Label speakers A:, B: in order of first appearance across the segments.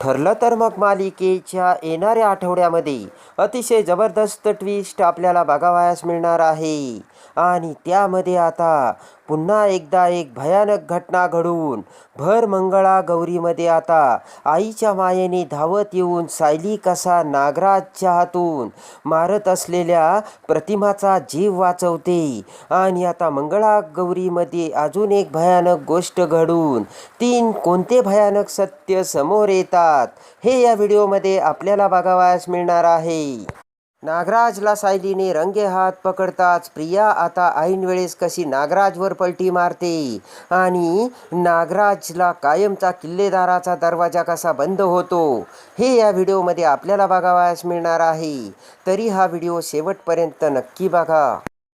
A: ठरलं तर मग मालिकेच्या येणाऱ्या आठवड्यामध्ये अतिशय जबरदस्त ट्विस्ट आपल्याला बघावयास मिळणार आहे. आणि त्यामध्ये आता पुन्हा एकदा एक भयानक घटना घडून भर मंगळा गौरीमध्ये आता आईच्या मायेने धावत येऊन सायली कसा नागराजच्या हातून मारत असलेल्या प्रतिमाचा जीव वाचवते. आणि आता मंगळा गौरीमध्ये अजून एक भयानक गोष्ट घडून तीन कोणते भयानक सत्य समोर येतात हे या व्हिडिओमध्ये आपल्याला बघावयास मिळणार आहे. नागराजला सायलीने रंगे हात पकडताच प्रिया आता ऐनवेळेस कशी नागराजवर पलटी मारते. आणि नागराजला कायमचा किल्लेदाराचा दरवाजा कसा बंद होतो हे या व्हिडिओमध्ये आपल्याला बघावयास मिळणार आहे. तरी हा व्हिडिओ शेवटपर्यंत नक्की बघा.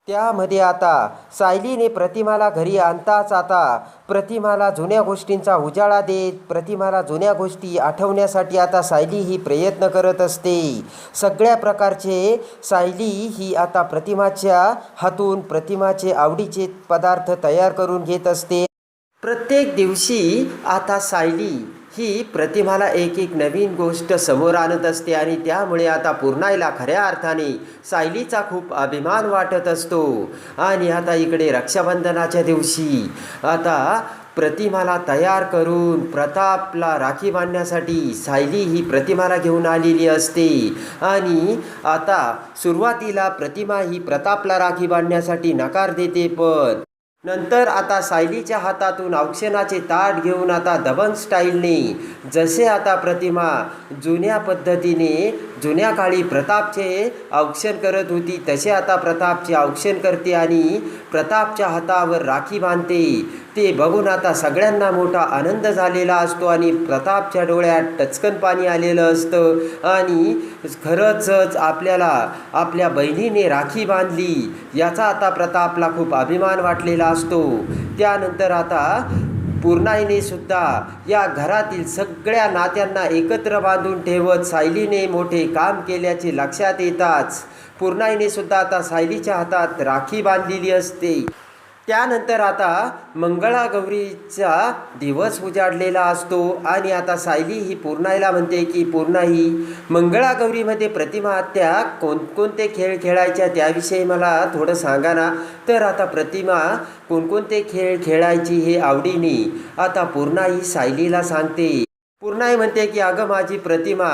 A: त्यामध्ये आता सायलीने प्रतिमाला घरी आणताच आता प्रतिमाला जुन्या गोष्टींचा उजाळा देत प्रतिमाला जुन्या गोष्टी आठवण्यासाठी आता सायली ही प्रयत्न करत असते. सगळ्या प्रकारचे सायली ही आता प्रतिमाच्या हातून प्रतिमाचे आवडीचे पदार्थ तयार करून घेत असते. प्रत्येक दिवशी आता सायली ही प्रतिमाला एक एक नवीन गोष्ट समोर आणत असते आणि त्यामुळे आता पूर्णाईला खऱ्या अर्थाने सायलीचा खूप अभिमान वाटत असतो. आणि आता इकडे रक्षाबंधनाच्या दिवशी आता प्रतिमाला तयार करून प्रतापला राखी बांधण्यासाठी सायली ही प्रतिमाला घेऊन आलेली असते. आणि आता सुरुवातीला प्रतिमा ही प्रतापला राखी बांधण्यासाठी नकार देते पण नंतर आता सायलीच्या हातातून औक्षणाचे ताट घेऊन आता दबंग स्टाईलने जसे आता प्रतिमा जुन्या पद्धतीने जुन्या काळी प्रतापचे औक्षण करत होती तसे आता प्रतापचे औक्षण करते आणि प्रतापच्या हातावर राखी बांधते. ते बघून आता सगळ्यांना मोठा आनंद झालेला असतो आणि प्रतापच्या डोळ्यात टचकन पाणी आलेलं असतं. आणि खरंचच आपल्याला आपल्या बहिणीने राखी बांधली याचा आता प्रतापला खूप अभिमान वाटलेला असतो. त्यानंतर आता पूर्णाईने सुद्धा या घरातील सगळ्या नात्यांना एकत्र बांधून ठेवत सायलीने मोठे काम केल्याचे लक्षात येताच पूर्णाईने सुद्धा आता सायलीच्या हातात राखी बांधलेली असते. त्यानंतर आता मंगळागौरीचा दिवस उजाडलेला असतो आणि आता सायली ही पूर्णाईला म्हणते की पूर्णाई मंगळागौरीमध्ये प्रतिमा आत्या कोणकोणते खेळ खेळायच्या त्याविषयी मला थोडं सांगा ना. तर आता प्रतिमा कोणकोणते खेळ खेळायची हे आवडीने आता पूर्णाई सायलीला सांगते. पूर्णाई म्हणते की अगं माझी प्रतिमा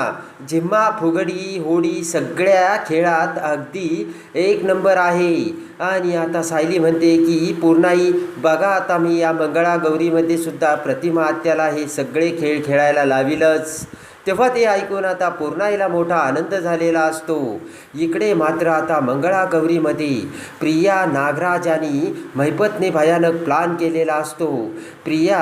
A: झिम्मा फुगडी होडी सगळ्या खेळात अगदी एक नंबर आहे. आणि आता सायली म्हणते की पूर्णाई बघा आता मी या मंगळागौरीमध्ये सुद्धा प्रतिमा आत्याला हे सगळे खेळ खेळायला लाविलच. तेव्हा ते ऐकून आता पूर्णाईला मोठा आनंद झालेला असतो. इकडे मात्र आता मंगळागौरीमध्ये प्रिया नागराज आणि महिपतने भयानक प्लान केलेला असतो. प्रिया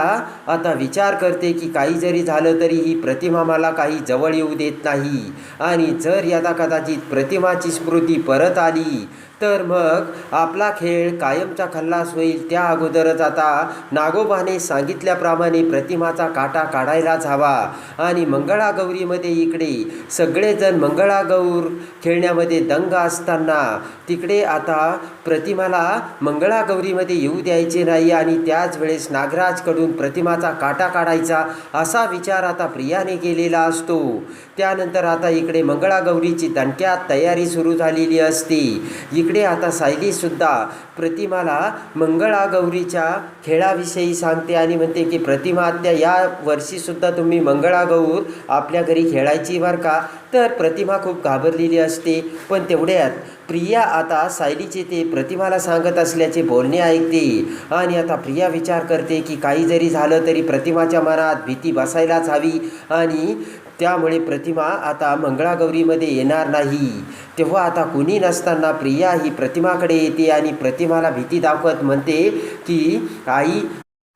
A: आता विचार करते की काही जरी झालं तरी ही प्रतिमा मला काही जवळ येऊ देत नाही. आणि जर यदा कदाचित प्रतिमाची स्मृती परत आली तर मग आपला खेळ कायमचा खल्लास होईल. त्या अगोदरच आता नागोबाने सांगितल्याप्रमाणे प्रतिमाचा काटा काढायलाच हवा. आणि मंगळागौरीमध्ये इकडे सगळेजण मंगळागौर खेळण्यामध्ये दंग असताना तिकडे आता प्रतिमाला मंगळागौरीमध्ये येऊ द्यायचे नाही आणि त्याच वेळेस नागराजकडून प्रतिमाचा काटा काढायचा असा विचार आता प्रियाने केलेला असतो. त्यानंतर आता इकडे मंगळागौरीची दणक्यात तयारी सुरू झालेली असते. इकडे आता सायलीसुद्धा प्रतिमाला मंगळागौरीच्या खेळाविषयी सांगते आणि म्हणते की प्रतिमा आत्या या वर्षीसुद्धा तुम्ही मंगळागौर आपल्या घरी खेळायची बरं का? तर प्रतिमा खूप घाबरलेली असते. पण तेवढ्यात प्रिया आता सायलीचे ते प्रतिमाला सांगत असल्याचे बोलणे ऐकते आणि आता प्रिया विचार करते की काही जरी झालं तरी प्रतिमाच्या मनात भीती बसायलाच हवी आणि त्यामुळे प्रतिमा आता मंगळागौरीमध्ये येणार नाही. तेव्हा आता कुणी नसताना प्रिया ही प्रतिमाकडे येते आणि प्रतिमाला भीती दाखवत म्हणते की आई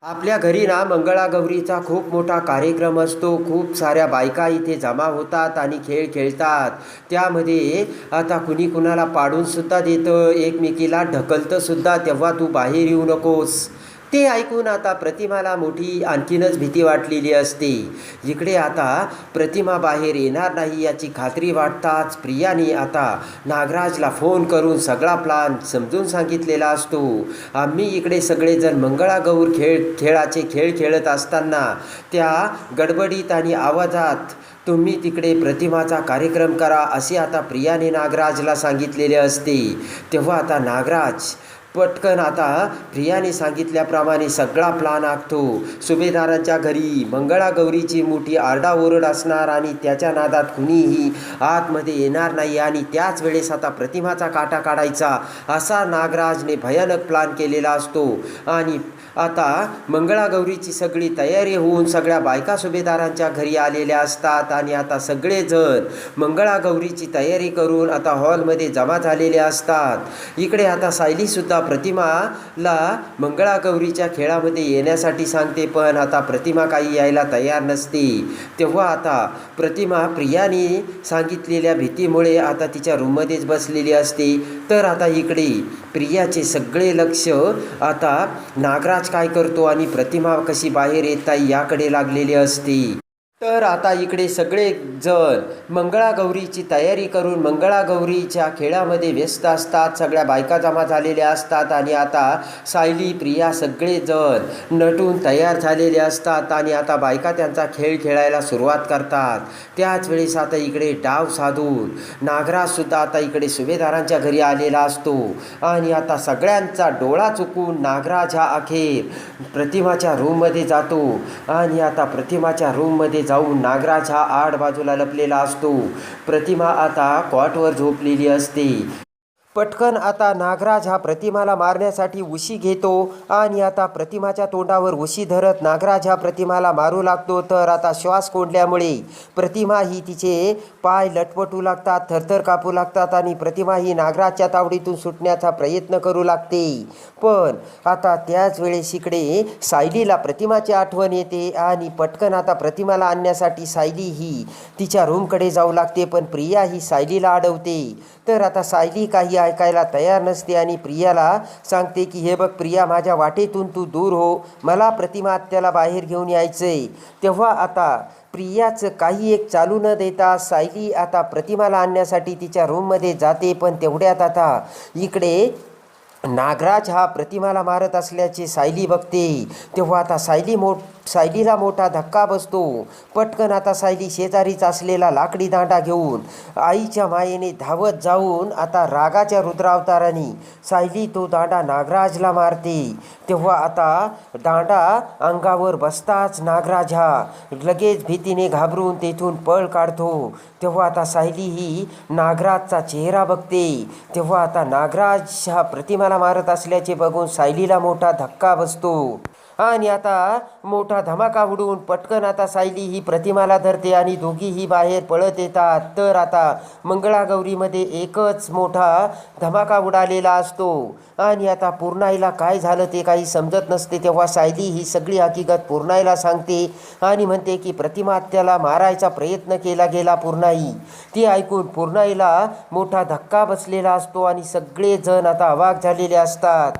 A: आपल्या घरी ना मंगळागौरीचा खूप मोठा कार्यक्रम असतो. खूप साऱ्या बायका इथे जमा होतात आणि खेळ खेळतात. त्यामध्ये आता कुणी कुणाला पाडूनसुद्धा देतं. एकमेकीला ढकलतंसुद्धा तेव्हा तू बाहेर येऊ नकोस. ते ऐकून आता प्रतिमाला मोठी आणखीनच भीती वाटलेली असते. इकडे आता प्रतिमा बाहेर येणार नाही याची खात्री वाटताच प्रियाने आता नागराजला फोन करून सगळा प्लान समजून सांगितलेला असतो. आम्ही इकडे सगळेजण मंगळागौर खेळ खेळाचे खेळ खेळत असताना त्या गडबडीत आणि आवाजात तुम्ही तिकडे प्रतिमाचा कार्यक्रम करा असे आता प्रियाने नागराजला सांगितलेले असते. तेव्हा आता नागराज पटकन आता प्रियाने सांगितल्याप्रमाणे सगळा प्लान आखतो. सुभेदारांच्या घरी मंगळागौरीची मोठी आरडाओरड असणार आणि त्याच्या नादात कुणीही आतमध्ये येणार नाही आणि त्याच वेळेस आता प्रतिमाचा काटा काढायचा असा नागराजने भयानक प्लान केलेला असतो. आणि आता मंगळागौरीची सगळी तयारी होऊन सगळ्या बायका सुभेदारांच्या घरी आलेल्या असतात आणि आता सगळेजण मंगळागौरीची तयारी करून आता हॉलमध्ये जमा झालेले असतात. इकडे आता सायलीसुद्धा प्रतिमाला मंगळागौरीच्या खेळामध्ये येण्यासाठी सांगते पण आता प्रतिमा काही यायला तयार नसते. तेव्हा आता प्रतिमा प्रियाने सांगितलेल्या भीतीमुळे आता तिच्या रूममध्येच बसलेली असते. तर आता इकडे प्रियाचे सगळे लक्ष आता नागराज काय करतो आणि प्रतिमा कशी बाहेर येत आहे याकडे लागलेली असते. तर आता इकडे सगळे जण मंगळागौरीची तयारी करून मंगळागौरीच्या खेळामध्ये व्यस्त असतात. सगळ्या बायका जमा झालेल्या असतात आणि आता सायली प्रिया सगळे जण नटून तयार झालेले असतात आणि आता बायका त्यांचा खेळ खेळायला सुरुवात करतात. त्याच वेळेस आता इकडे डाव साधून नागराजसुद्धा आता इकडे सुभेदारांच्या घरी आलेला असतो. आणि आता सगळ्यांचा डोळा चुकून नागराज हा अखेर प्रतिमाच्या रूममध्ये जातो. आणि आता प्रतिमाच्या रूममध्ये जाऊन नागराज हा आठ बाजूला लपलेला असतो. प्रतिमा आता कॉटवर झोपलेली असते. पटकन आता नागराज हा प्रतिमाला मारण्यासाठी उशी घेतो आणि आता प्रतिमाच्या तोंडावर उशी धरत नागराज हा प्रतिमाला मारू लागतो. तर आता श्वास कोंडल्यामुळे प्रतिमा ही तिचे पाय लटपटू लागतात थरथर कापू लागतात आणि प्रतिमा ही नागराजच्या तावडीतून सुटण्याचा प्रयत्न करू लागते. पण आता त्याच वेळेस इकडे सायलीला प्रतिमाची आठवण येते आणि पटकन आता प्रतिमाला आणण्यासाठी सायली ही तिच्या रूमकडे जाऊ लागते. पण प्रिया ही सायलीला अडवते. तर आता सायली काही ऐकायला तयार नसते आणि प्रियाला सांगते की हे बघ प्रिया माझ्या वाटेतून तू दूर हो. मला प्रतिमात्याला बाहेर घेऊन यायचंय. तेव्हा आता प्रियाचं काही एक चालू न देता सायली आता प्रतिमाला आणण्यासाठी तिच्या रूममध्ये जाते पण तेवढ्यात आता इकडे नागराज हा प्रतिमाला मारत असल्याचे सायली बघते. तेव्हा आता सायली मो सायलीला मोठा धक्का बसतो. पटकन आता सायली शेजारीच असलेला लाकडी दांडा घेऊन आईच्या मायेने धावत जाऊन आता रागाच्या रुद्रावताराने सायली तो दांडा नागराजला मारते. तेव्हा आता दांडा अंगावर बसताच नागराज हा लगेच भीतीने घाबरून तेथून पळ काढतो. तेव्हा आता सायली ही नागराजचा चेहरा बघते. तेव्हा आता नागराज हा प्रतिमा मला मारत असल्याचे बघून सायलीला मोठा धक्का बसतो. आणि आता मोठा धमाका उडून पटकन आता सायली ही प्रतिमाला धरते आणि दोघीही बाहेर पळत येतात. तर आता मंगळागौरीमध्ये एकच मोठा धमाका उडालेला असतो. आणि आता पूर्णाईला काय झालं ते काही समजत नसते तेव्हा सायली ही सगळी हकीकत पूर्णाईला सांगते आणि म्हणते की प्रतिमा त्याला मारायचा प्रयत्न केला गेला पूर्णाई. ती ऐकून पूर्णाईला मोठा धक्का बसलेला असतो आणि सगळेजण आता अवाक झालेले असतात.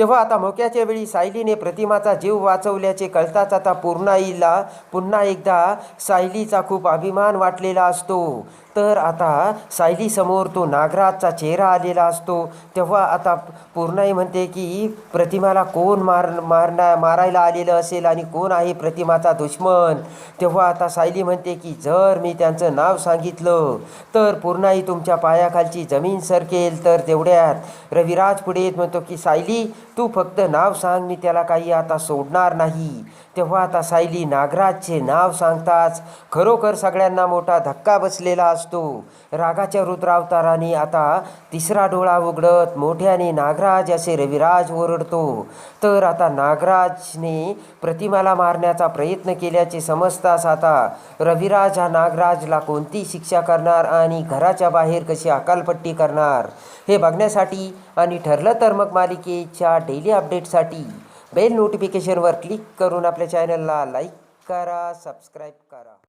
A: तेव्हा आता मोक्याच्या वेळी सायलीने प्रतिमाचा जीव वाचवल्याचे कळताच आता पूर्णाईला पुन्हा एकदा सायलीचा खूप अभिमान वाटलेला असतो. तर आता सायलीसमोर तो नागराजचा चेहरा आलेला असतो. तेव्हा आता पूर्णाई म्हणते की प्रतिमाला कोण मार मारण्या मारायला आलेलं असेल आणि कोण आहे प्रतिमाचा दुश्मन? तेव्हा आता सायली म्हणते की जर मी त्यांचं नाव सांगितलं तर पूर्णाई तुमच्या पायाखालची जमीन सरकेल. तर तेवढ्यात रविराज पुढे येत म्हणतो की सायली तू फक्त नाव सांग मी त्याला काही आता सोडणार नाही. तेव्हा आता सायली नागराजचे नाव सांगताच खरोखर सगळ्यांना मोठा धक्का बसलेला असतो. रागाच्या रुद्रावताराने आता तिसरा डोळा उघडत मोठ्याने नागराज असे रविराज ओरडतो. तर आता नागराजने प्रतिमाला मारण्याचा प्रयत्न केल्याचे समजताच आता रविराज हा नागराजला कोणती शिक्षा करणार आणि घराच्या बाहेर कशी अकालपट्टी करणार हे बघण्यासाठी आणि ठरलं तर मग मालिकेच्या डेली अपडेटसाठी बेल नोटिफिकेशनवर क्लिक करून आपल्या चॅनलला लाईक करा सबस्क्राईब करा.